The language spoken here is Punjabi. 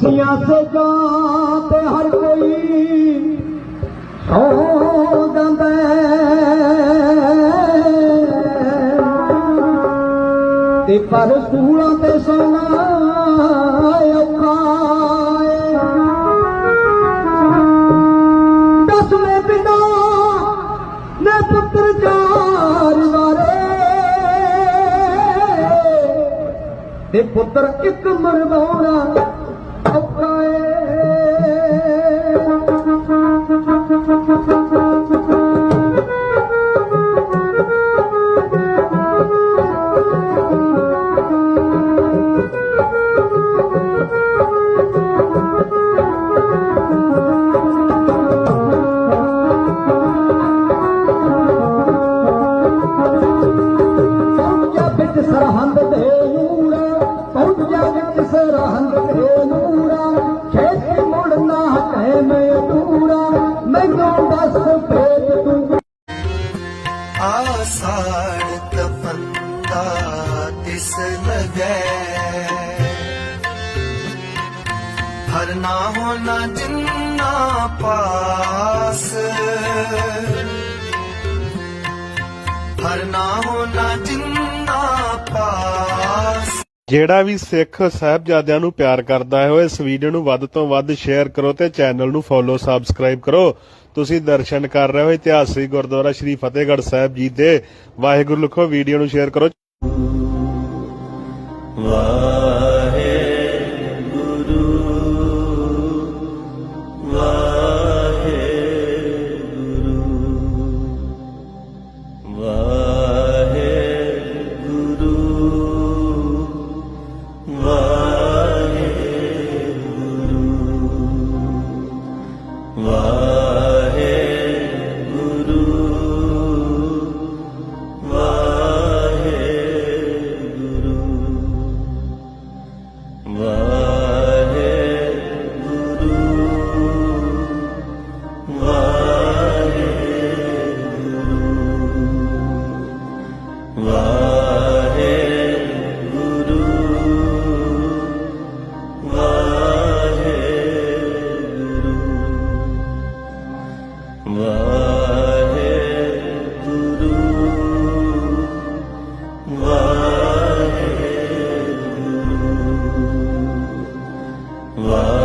ਕੁਰਸੀਆਂ ਸਜਾ ਤੇ ਹਰ ਕੋਈ ਸੌ ਜਾਂਦਾ ਹੈ। ਤੇ ਪਰ ਸੂਲਾਂ ਤੇ ਸੋਣਾ ਔਖਾ ਦਸਵੇਂ ਪਿਤਾ ਨੇ ਪੁੱਤਰ ਚਾਰ ਵਾਰੇ ਤੇ ਪੁੱਤਰ ਇੱਕ ਮਰਵਾਉਣਾ thank you. ਤਿਸ ਲਗੈ ਹਰ ਨਾ ਹੋਣਾ ਜਿੰਨਾ ਪਾਸ। ਹਰ ਨਾ ਹੋਣਾ ਜਿੰਨਾ ਪਾਸ। ਜਿਹੜਾ ਵੀ ਸਿੱਖ ਸਾਹਿਬਜ਼ਾਦਿਆਂ ਨੂੰ ਪਿਆਰ ਕਰਦਾ ਹੈ, ਉਹ ਇਸ ਵੀਡੀਓ ਨੂੰ ਵੱਧ ਤੋਂ ਵੱਧ ਸ਼ੇਅਰ ਕਰੋ ਤੇ ਚੈਨਲ ਨੂੰ ਫੋਲੋ ਸਬਸਕ੍ਰਾਈਬ ਕਰੋ। ਤੁਸੀਂ ਦਰਸ਼ਨ ਕਰ ਰਹੇ ਹੋ ਇਤਿਹਾਸਿਕ ਗੁਰਦੁਆਰਾ ਸ਼੍ਰੀ ਫਤਿਹਗੜ੍ਹ ਸਾਹਿਬ ਜੀ ਦੇ। ਵਾਹਿਗੁਰੂ, ਲਿਖੋ ਵੀਡੀਓ ਨੂੰ ਸ਼ੇਅਰ ਕਰੋ। ਵਾਹਿਗੁਰੂ love.